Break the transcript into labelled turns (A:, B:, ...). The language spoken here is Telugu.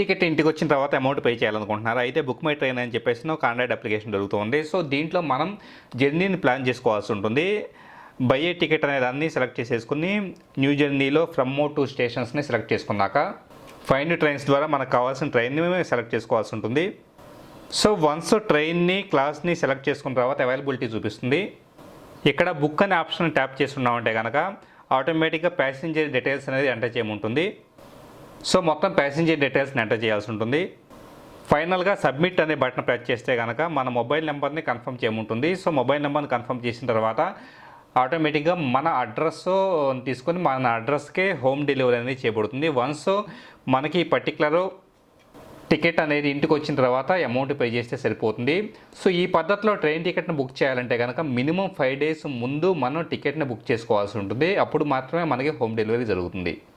A: టికెట్ ఇంటికి వచ్చిన తర్వాత అమౌంట్ పే చేయాలనుకుంటున్నారు. అయితే బుక్ మై ట్రైన్ అని చెప్పేసి ఒక ఆండ్రాయిడ్ అప్లికేషన్ దొరుకుతుంది. సో దీంట్లో మనం జర్నీని ప్లాన్ చేసుకోవాల్సి ఉంటుంది. బై ఏ టికెట్ అనే దాన్ని సెలెక్ట్ చేసేసుకుని న్యూ జర్నీలో ఫ్రమ్ మో టూ స్టేషన్స్ని సెలెక్ట్ చేసుకున్నాక ఫైండ్ ట్రైన్స్ ద్వారా మనకు కావాల్సిన ట్రైన్ని సెలెక్ట్ చేసుకోవాల్సి ఉంటుంది. సో వన్స్ ట్రైన్ని క్లాస్ని సెలెక్ట్ చేసుకున్న తర్వాత అవైలబిలిటీ చూపిస్తుంది. ఇక్కడ బుక్ అనే ఆప్షన్ ట్యాప్ చేస్తున్నామంటే కనుక ఆటోమేటిక్గా ప్యాసింజర్ డీటెయిల్స్ అనేది ఎంటర్ చేయముంటుంది. సో మొత్తం ప్యాసింజర్ డీటెయిల్స్ని ఎంటర్ చేయాల్సి ఉంటుంది. ఫైనల్గా సబ్మిట్ అనే బటన్ ప్రెస్ చేస్తే కనుక మన మొబైల్ నెంబర్ని కన్ఫర్మ్ చేయముంటుంది. సో మొబైల్ నెంబర్ని కన్ఫర్మ్ చేసిన తర్వాత ఆటోమేటిక్గా మన అడ్రస్ తీసుకొని మన అడ్రస్కే హోమ్ డెలివరీ అనేది చేయబడుతుంది. వన్స్ మనకి పర్టికులర్ టికెట్ అనేది ఇంటికి వచ్చిన తర్వాత అమౌంట్ పే చేస్తే సరిపోతుంది. సో ఈ పద్ధతిలో ట్రైన్ టికెట్ని బుక్ చేయాలంటే కనుక మినిమం ఫైవ్ డేస్ ముందు మనం టికెట్ని బుక్ చేసుకోవాల్సి ఉంటుంది. అప్పుడు మాత్రమే మనకి హోమ్ డెలివరీ జరుగుతుంది.